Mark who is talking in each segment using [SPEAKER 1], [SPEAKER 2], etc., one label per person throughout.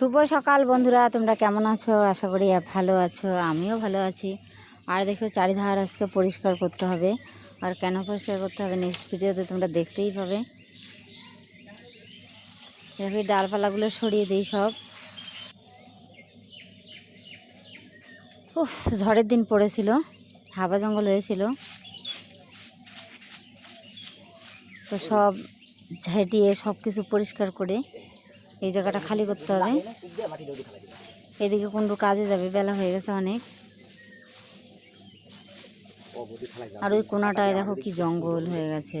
[SPEAKER 1] শুভ সকাল বন্ধুরা, তোমরা কেমন আছো? আশা করি ভালো আছো, আমিও ভালো আছি। আর দেখো, চারিধার আজকে পরিষ্কার করতে হবে। আর কেন পরিষ্কার করতে হবে নেক্সট ভিডিওতে তোমরা দেখতেই পাবে। দেখো ডালপালাগুলো সরিয়ে দিই সব। উফ, ঝড়ের দিন পড়েছিল, হাবা জঙ্গল হয়েছিল। তো সব ঝাঁটিয়ে সব কিছু পরিষ্কার করে এই জায়গাটা খালি করতে হবে। এদিকে কোনটু কাজে যাবে, বেলা হয়ে গেছে অনেক। আর ওই কোনাটায় দেখো কি জঙ্গল হয়ে গেছে।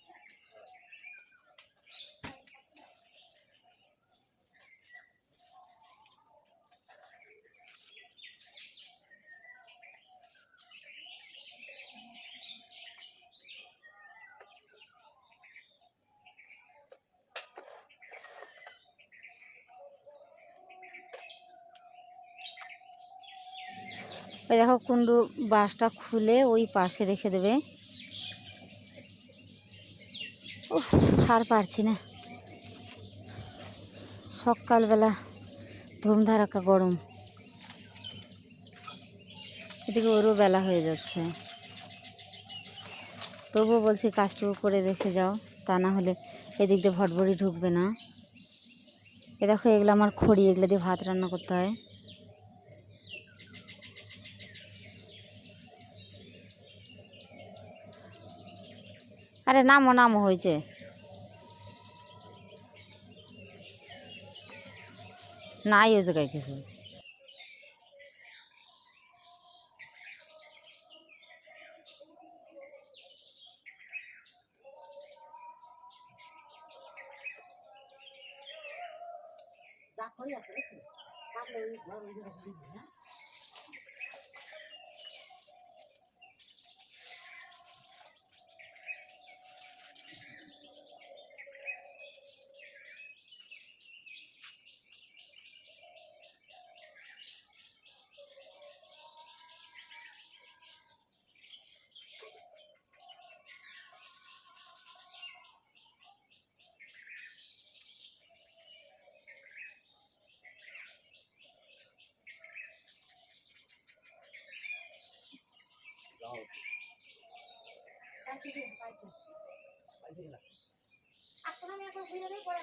[SPEAKER 1] ওই দেখো কুন্ডু বাঁশটা খুলে ওই পাশে রেখে দেবে। ও আর পারছি না। সকালবেলা ধুমধারাক্কা গরম। এদিকে ওরও বেলা হয়ে যাচ্ছে। তবুও বলছি কাজটুকু করে রেখে যাও, তা না হলে এদিক দিয়ে ভটভটি ঢুকবে না। এ দেখো এগুলো আমার খড়ি, এগুলো দিয়ে ভাত রান্না করতে হয়। আরে নামো নামো হয়েছে। নাই ওই জায়গায় কিছু। এখন আমি এখন ঘুরে পরে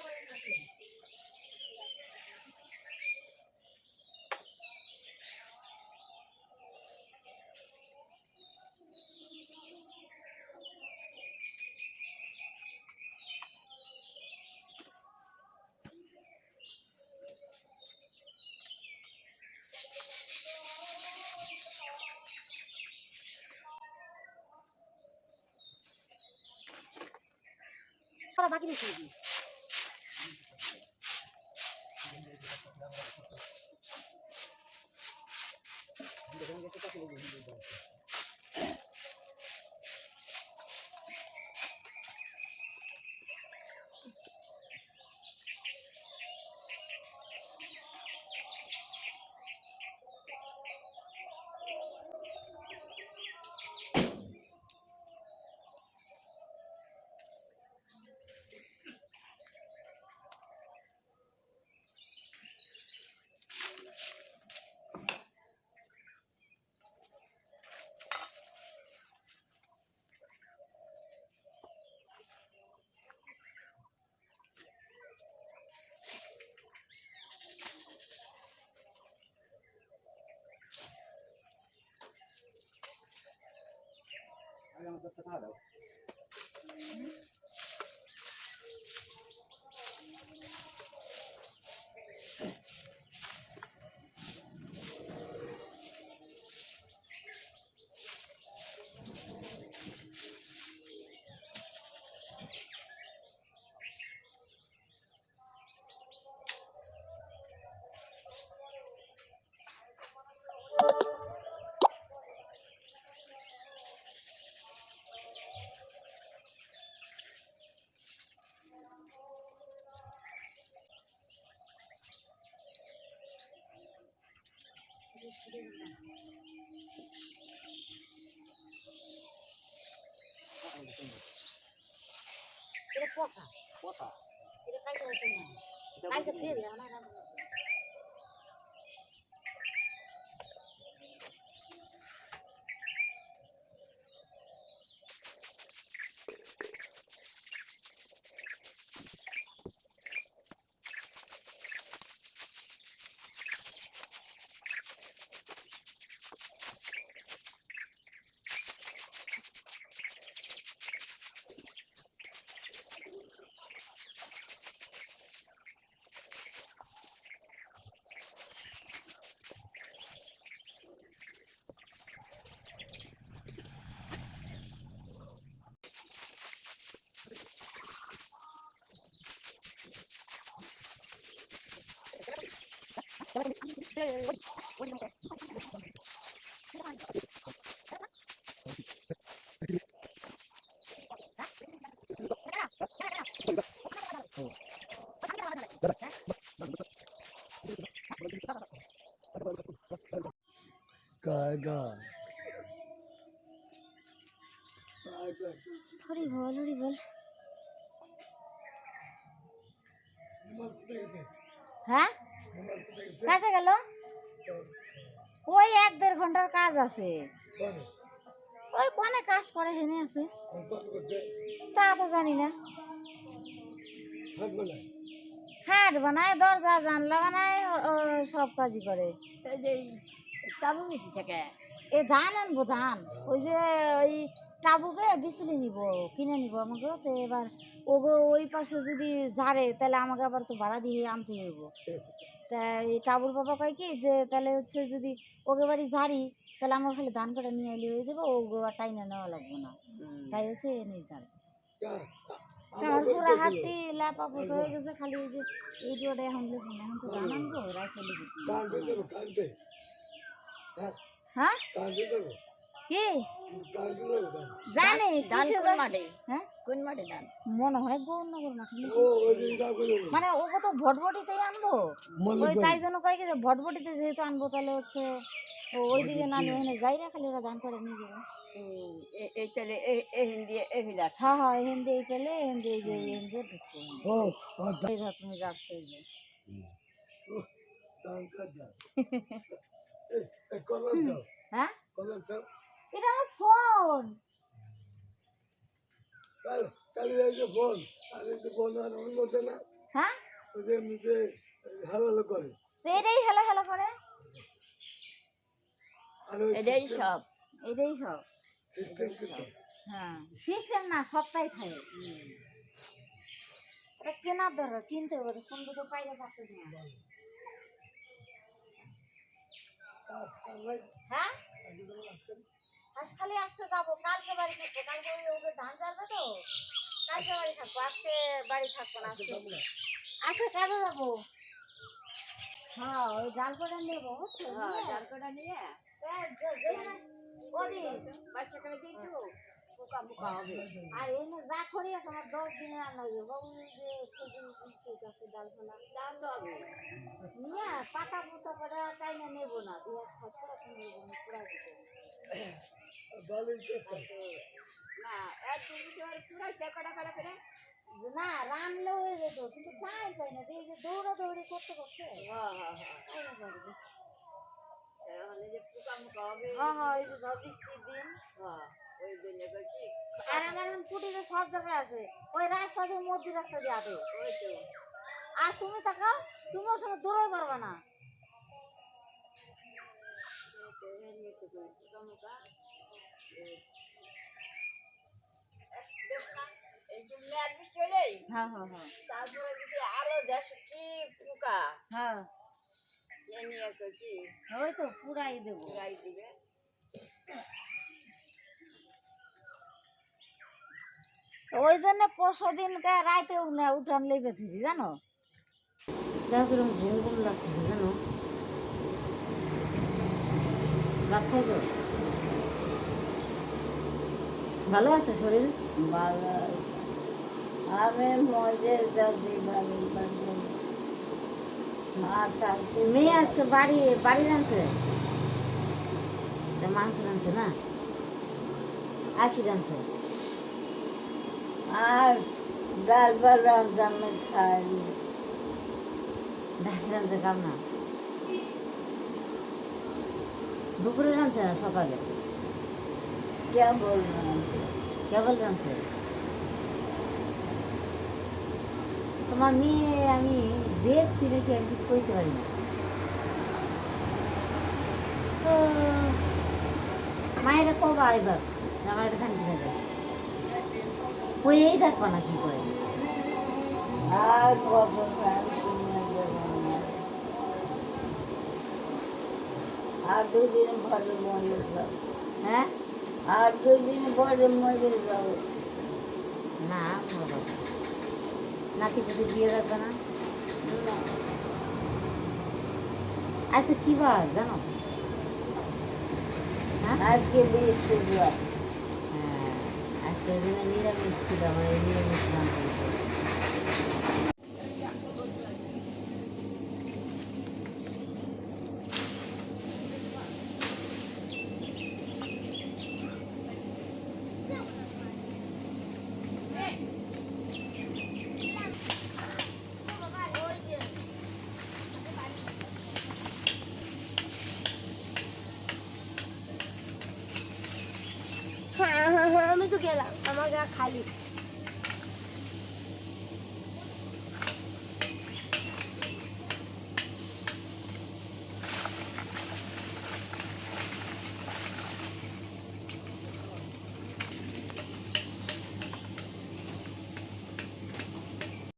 [SPEAKER 1] তারা বাকি রেখে দিই Thank you. do Camarão. এটা পচা।
[SPEAKER 2] কথা
[SPEAKER 1] এটা কাইতে হয়েছে না। কাইতে থুয়ে দিলাম না। হরি বল হরি বল। হ্যাঁ? কাজে গেল? ওই এক দেড় ঘণ্টার কাজ আছে। ওই কোনে কাজ করে হেনে আছে। তা তো জানি না। খাট বানায়? দরজা জানলা বানায় ও- ও সব কাজই করে।
[SPEAKER 3] তাবু বেশি থাকে।
[SPEAKER 1] এ ধান আনব ধান। ওই যে ওই টাবুকে বিচলি নিব কিনে নিব আমাকে তো এবার ওগো ওই পাশে যদি ঝাড়ে তাহলে আমাকে আবার তো ভাড়া দিয়ে আনতে হইব। তা এই টাবুর বাবা কয় কি যে তাহলে হচ্ছে যদি ওকে বাড়ি ঝাড়ি তাহলে আমার খালি ধান কাটা নিয়ে এলে হয়ে যাবে ও আর টাইনে নেওয়া লাগবে না। তাই হচ্ছে এ নেই ঝাড়ে আমার পুরো হাতটি লাপা পোতা হয়ে গেছে খালি ওই যে এই রোডে এখন লিখুন এখন তো ধান আনব রাখে লিখি হ্যাঁ। কি? জানি
[SPEAKER 3] ধান কোন মাঠে?
[SPEAKER 1] হ্যাঁ?
[SPEAKER 3] কোন মাঠে ধান
[SPEAKER 1] মনে হয় গৌরনগর মাঠে? মানে ওকে তো ভটভটিতেই আনব। ওই তাই জন্য কয় কি যে ভটভটিতে যেহেতু আনব তাহলে হচ্ছে ওইদিকে না নিয়ে এখানে যাই না খালি ওরা দান করে নিয়ে যাবে।
[SPEAKER 3] এই তাহলে হিন্দি এ বিলাস।
[SPEAKER 1] হ্যাঁ হ্যাঁ এখান দিয়ে পেলে এখান দিয়ে যে এই যে হ্যাঁ এটা আমার ফোন হ্যাঁ? তো এটাই হেলা হেলা করে
[SPEAKER 3] এটাই সব।
[SPEAKER 1] এটাই সব। হ্যাঁ। সিস্টেম না সবটাই খায় এটা কেনার দরকার কিনতে হবে কোন দুটো পাইলে থাকতে না। হ্যাঁ খালি আজকে যাব কালকে বাড়ি থাকব কালকে ওই ধান চালবে তো কালকে বাড়ি থাকব আজকে বাড়ি থাকব না আজকে। আজকে কাজে যাব। হ্যাঁ ওই জাল নেব?
[SPEAKER 3] হ্যাঁ নিয়ে। করে। পোকা পোকা হবে।
[SPEAKER 1] আর এনে যা করি দশ দিনে রান্না বাবু যে ঠিক আছে ডাল ফোলা
[SPEAKER 3] দাম তো হবে।
[SPEAKER 1] নিয়ে পাতা পুতা করে তাই না নেব না দু এক সাত নেব না পুরা দিতে।
[SPEAKER 3] না এক করে।
[SPEAKER 1] না রানলে হয়ে যেত কিন্তু চাই চাই না এই যে দৌড়া দৌড়ি করতে করতে।
[SPEAKER 3] হ্যাঁ হ্যাঁ হ্যাঁ। যে পোকা মোকা হবে।
[SPEAKER 1] হ্যাঁ হ্যাঁ এই যে ধর বৃষ্টির দিন।
[SPEAKER 3] হ্যাঁ ওই জন্য কি?
[SPEAKER 1] আর আমার এখন সব জায়গায় আছে। ওই রাস্তা দিয়ে মধ্যে রাস্তা দিয়ে আবে
[SPEAKER 3] ওই তো।
[SPEAKER 1] আর তুমি তাকাও তুমি ওর সঙ্গে দৌড়াই পারবে না।
[SPEAKER 3] পোকা
[SPEAKER 1] ওই পুরাই দেবো।
[SPEAKER 3] গাই দিবে
[SPEAKER 1] ওই জন্য পরশু দিনকে রাইতে উঠান লেগে থেছি জানো? করে ঘুম লাগতেছে জানো? লাগতেছ ভালো আছে শরীর?
[SPEAKER 3] ভালো আমি মজে যদি
[SPEAKER 1] মেয়ে আজকে বাড়ি বাড়ি এটা মাংস রাঁধছে না? আর কি রাঁধছে
[SPEAKER 4] আর ডাল বাদাম জামে খাই
[SPEAKER 1] ডাল রাঁধছে কাম না? দুপুরে রাঁধছে না সকালে?
[SPEAKER 4] কে বললাম
[SPEAKER 1] কেবল রাঁধছে তোমার মেয়ে আমি দেখছি নাকি আমি ঠিক কইতে পারি না। তো মায়েরা কবা আইবার আমার একটা খান কিনে দেয় কইয়েই থাকবা না কি করে
[SPEAKER 4] আর। আর দুদিন মরে যাব
[SPEAKER 1] হ্যাঁ?
[SPEAKER 4] আর দুদিন পরে মরে যাব
[SPEAKER 1] না। মরবো। নাতি পুতি বিয়ে রাখবে না? আচ্ছা কি বার জানো? হ্যাঁ?
[SPEAKER 4] আজকে বৃহস্পতিবার
[SPEAKER 1] হ্যাঁ আজকে জন্য নিরামিষ ছিল আমার নিরামিষ রান্না
[SPEAKER 2] আমি তো গেলাম। আমার গা খালি।